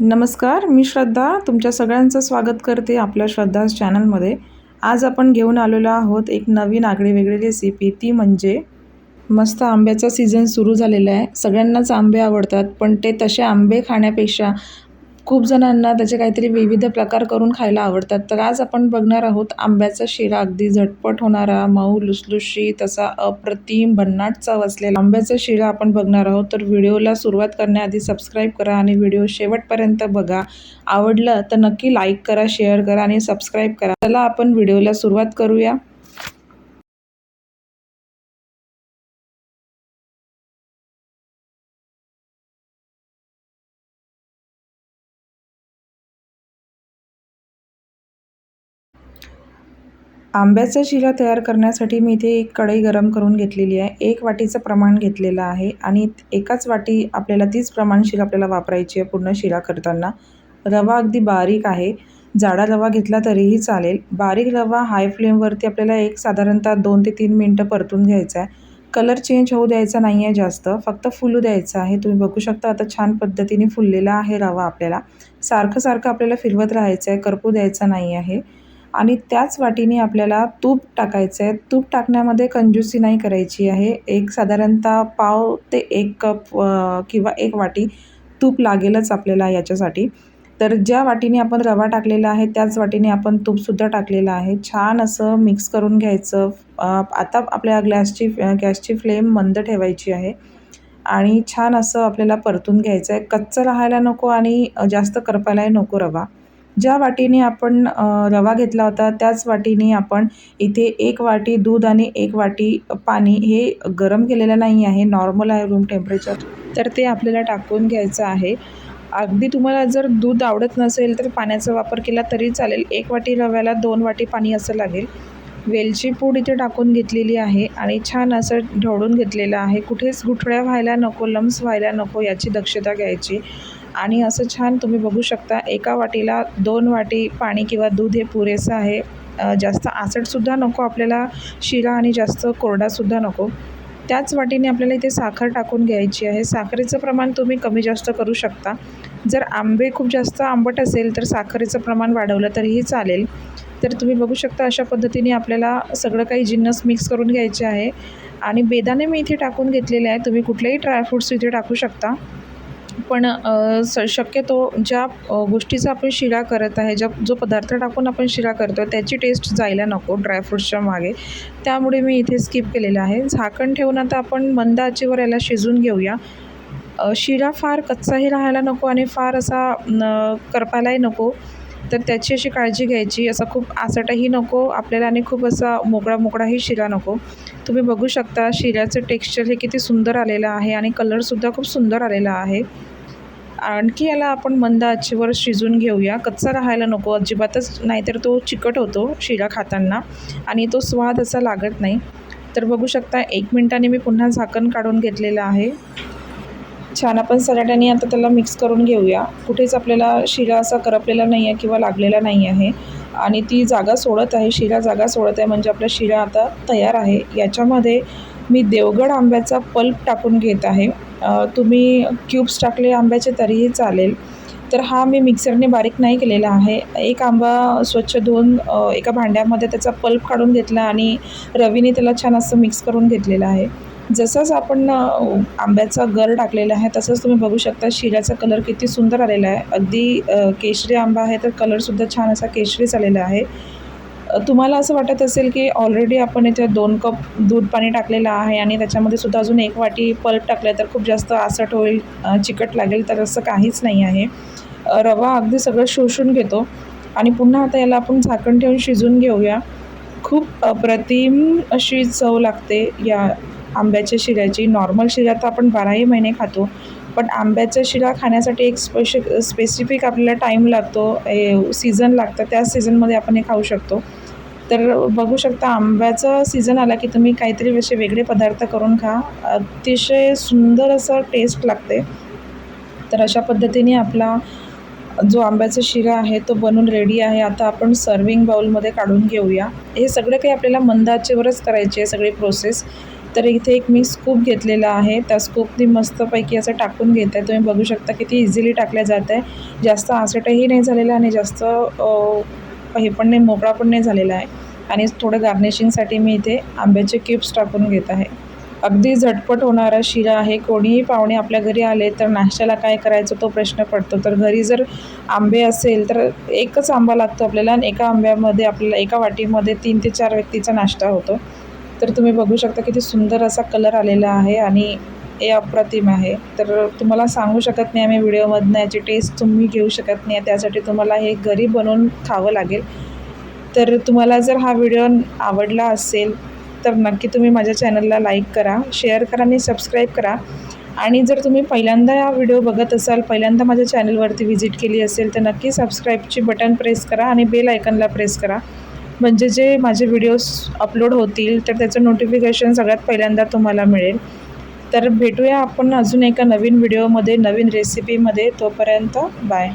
नमस्कार मी श्रद्धा. तुमच्या सगळ्यांचं स्वागत करते आपल्या श्रद्धा चॅनलमध्ये. आज आपण घेऊन आलेलो आहोत एक नवीन आगळी वेगळी रेसिपी ती म्हणजे मस्त आंब्याचा सीझन सुरू झालेला आहे. सगळ्यांनाच आंबे आवडतात पण ते तसे आंबे खाण्यापेक्षा खूप जणांना त्याचे काहीतरी विविध प्रकार करून खायला आवडतात. तर आज आपण बघणार आहोत आंब्याचा शिरा. अगदी झटपट होणारा मऊ लुसलुशी तसा अप्रतिम भन्नाट चव असलेला आंब्याचा शिरा आपण बघणार आहोत. तर व्हिडिओला सुरुवात करण्याआधी सबस्क्राईब करा आणि व्हिडिओ शेवटपर्यंत बघा. आवडलं तर नक्की लाईक करा शेअर करा आणि सबस्क्राईब करा. चला आपण व्हिडिओला सुरुवात करूया. आंब्याचा शिरा तयार करण्यासाठी मी इथे एक कढई गरम करून घेतलेली आहे. एक वाटीचं प्रमाण घेतलेलं आहे आणि एकाच वाटी आपल्याला तीच प्रमाण शिरा आपल्याला वापरायची आहे पूर्ण शिरा करताना. रवा अगदी बारीक आहे. जाडा रवा घेतला तरीही चालेल. बारीक रवा हाय फ्लेमवरती आपल्याला एक साधारणतः दोन ते तीन मिनटं परतून घ्यायचा आहे. कलर चेंज होऊ द्यायचा नाही आहे जास्त. फक्त फुलू द्यायचं आहे. तुम्ही बघू शकता आता छान पद्धतीने फुललेला आहे रवा आपल्याला. सारखं सारखं आपल्याला फिरवत राहायचं आहे. करपू द्यायचा नाही आहे आणि त्याच वाटीने आपल्याला तूप टाकायचं आहे तूप टाकण्यामध्ये कंजूसी नाही करायची आहे. एक साधारणतः पाव ते एक कप किंवा एक वाटी तूप लागेलच आपल्याला याच्यासाठी. तर ज्या वाटीने आपण रवा टाकलेला आहे त्याच वाटीने आपण तूपसुद्धा टाकलेलं आहे. छान असं मिक्स करून घ्यायचं. आता आपल्या ग्लॅसची गॅसची फ्लेम मंद ठेवायची आहे. आणि छान असं आपल्याला परतून घ्यायचं आहे कच्चं राहायला नको आणि जास्त करपायलाही नको रवा. ज्या वाटीने आपण रवा घेतला होता त्याच वाटीने आपण इथे एक वाटी दूध आणि एक वाटी पाणी हे गरम केलेलं नाही आहे नॉर्मल आहे रूम टेम्परेचर तर ते आपल्याला टाकून घ्यायचं आहे. अगदी तुम्हाला जर दूध आवडत नसेल तर पाण्याचा वापर केला तरी चालेल. एक वाटी रव्याला दोन वाटी पाणी असं लागेल. वेलची पूड इथे टाकून घेतलेली आहे आणि छान असं ढवळून घेतलेलं आहे. कुठेच गुठळ्या व्हायला नको लम्स व्हायला नको याची दक्षता घ्यायची. आणि असं छान तुम्ही बघू शकता एका वाटीला दोन वाटी पाणी किंवा दूध हे पुरेसं आहे. जास्त आसटसुद्धा नको आपल्याला शिरा आणि जास्त कोरडासुद्धा नको. त्याच वाटीने आपल्याला इथे साखर टाकून घ्यायची आहे. साखरेचं प्रमाण तुम्ही कमी जास्त करू शकता. जर आंबे खूप जास्त आंबट असेल तर साखरेचं प्रमाण वाढवलं तरीही चालेल. तर तुम्ही बघू शकता अशा पद्धतीने आपल्याला सगळं काही जिन्नस मिक्स करून घ्यायचे आहे. आणि बेदाणे मी इथे टाकून घेतलेले आहे. तुम्ही कुठलेही ड्रायफ्रूट्स इथे टाकू शकता. पण स शक्यतो ज्या गोष्टीचा आपण शिरा करत आहे ज्या जो पदार्थ टाकून आपण शिरा करतो त्याची टेस्ट जायला नको ड्रायफ्रूट्सच्या मागे. त्यामुळे मी इथे स्किप केलेलं आहे. झाकण ठेवून आता आपण मंद आचेवर याला शिजून घेऊया. शिरा फार कच्चाही राहायला नको आणि फार असा करपायलाही नको. तर त्याची अशी काळजी घ्यायची. असा खूप आसटही नको आपल्याला आणि खूप असा मोकळा मोकळाही शिरा नको. तुम्ही बघू शकता शिऱ्याचं टेक्स्चर हे किती सुंदर आलेलं आहे आणि कलरसुद्धा खूप सुंदर आलेला आहे. आणखी याला आपण मंद आचेवर शिजून घेऊया. कच्चा राहायला नको अजिबातच नाहीतर तो चिकट होतो शिरा खाताना आणि तो स्वाद असा लागत नाही. तर बघू शकता एक मिनटाने मी पुन्हा झाकण काढून घेतलेलं आहे. छान आपण सलाटाने आता त्याला मिक्स करून घेऊया. कुठेच आपल्याला शिरा असा करपलेला नाही आहे किंवा लागलेला नाही आहे आणि ती जागा सोडत आहे शिरा जागा सोडत आहे म्हणजे आपला शिरा आता तयार आहे. याच्यामध्ये मी देवगड आंब्याचा पल्प टाकून घेत आहे. तुम्ही क्यूब्स टाकले आंब्याचे तरीही चालेल. तर हा मी मिक्सरने बारीक नाही केलेला आहे. एक आंबा स्वच्छ धुवून एका भांड्यामध्ये त्याचा पल्प काढून घेतला आणि रवीने त्याला छान असं मिक्स करून घेतलेलं आहे. जसंच आपण आंब्याचा गर टाकलेला आहे तसंच तुम्ही बघू शकता शिऱ्याचा कलर किती सुंदर आलेला आहे. अगदी केशरी आंबा आहे तर कलरसुद्धा छान असा केशरीच आलेला आहे. तुम्हाला असं वाटत असेल की ऑलरेडी आपण इथे दोन कप दूध पाणी टाकलेलं आहे आणि त्याच्यामध्ये सुद्धा अजून एक वाटी पल्प टाकलं तर खूप जास्त आसट होईल चिकट लागेल तर असं काहीच नाही आहे. रवा अगदी सगळं शोषून घेतो. आणि पुन्हा आता याला आपण झाकण ठेवून शिजून घेऊया. खूप अप्रतिम अशी चव लागते या आंब्याच्या शिऱ्याची. नॉर्मल शिरा तर आपण बाराही महिने खातो पण आंब्याचा शिरा खाण्यासाठी एक स्पेश स्पेसिफिक आपल्याला टाईम लागतो सीझन लागतं त्याच सीझनमध्ये आपण हे खाऊ शकतो. तर बघू शकता आंब्याचा सीझन आला की तुम्ही काहीतरी असे वेगळे पदार्थ करून खा. अतिशय सुंदर असं टेस्ट लागते. तर अशा पद्धतीने आपला जो आंब्याचा शिरा आहे तो बनून रेडी आहे. आता आपण सर्विंग बाउलमध्ये काढून घेऊया. हे सगळं काही आपल्याला मंदाचेवरच करायचे करायची आहे सगळी प्रोसेस तर इथे एक मी स्कूप घेतलेला आहे. त्या स्कूपनी मस्तपैकी असं टाकून घेत आहे. तुम्ही बघू शकता किती इझिली टाकल्या जात आहे. जास्त आसटही नाही झालेलं आणि जास्त हे पण नाही मोकळा पण नाही झालेला आहे. आणि थोडं गार्निशिंगसाठी मी इथे आंब्याचे क्यूब्स टाकून घेत आहे. अगदी झटपट होणारा शिरा आहे. कोणीही पाहुणे आपल्या घरी आले तर नाश्त्याला काय करायचं तो प्रश्न पडतो. तर घरी जर आंबे असेल तर एकच आंबा लागतो आपल्याला आणि एका आंब्यामध्ये आपल्याला एका वाटीमध्ये तीन ते चार व्यक्तीचा नाश्ता होतो. तर तुम्ही बघू शकता किती सुंदर असा कलर आलेला आहे आणि हे अप्रतिम आहे. तर तुम्हाला सांगू शकत नाही आम्ही व्हिडिओमधनं याची टेस्ट तुम्ही घेऊ शकत नाही. त्यासाठी तुम्हाला हे घरी बनवून खावं लागेल. तर तुम्हाला जर हा व्हिडिओ आवडला असेल तर नक्की तुम्ही माझ्या चॅनलला लाईक करा शेअर करा आणि सबस्क्राईब करा. आणि जर तुम्ही पहिल्यांदा हा व्हिडिओ बघत असाल पहिल्यांदा माझ्या चॅनलवरती व्हिजिट केली असेल तर नक्की सबस्क्राईबची बटन प्रेस करा आणि बेल आयकनला प्रेस करा. म्हणजे जे माझे व्हिडिओज अपलोड होतील तर त्याचं नोटिफिकेशन सगळ्यात पहिल्यांदा तुम्हाला मिळेल. तर भेटूया आपण अजून एका नवीन व्हिडिओमध्ये नवीन रेसिपीमध्ये तोपर्यंत बाय.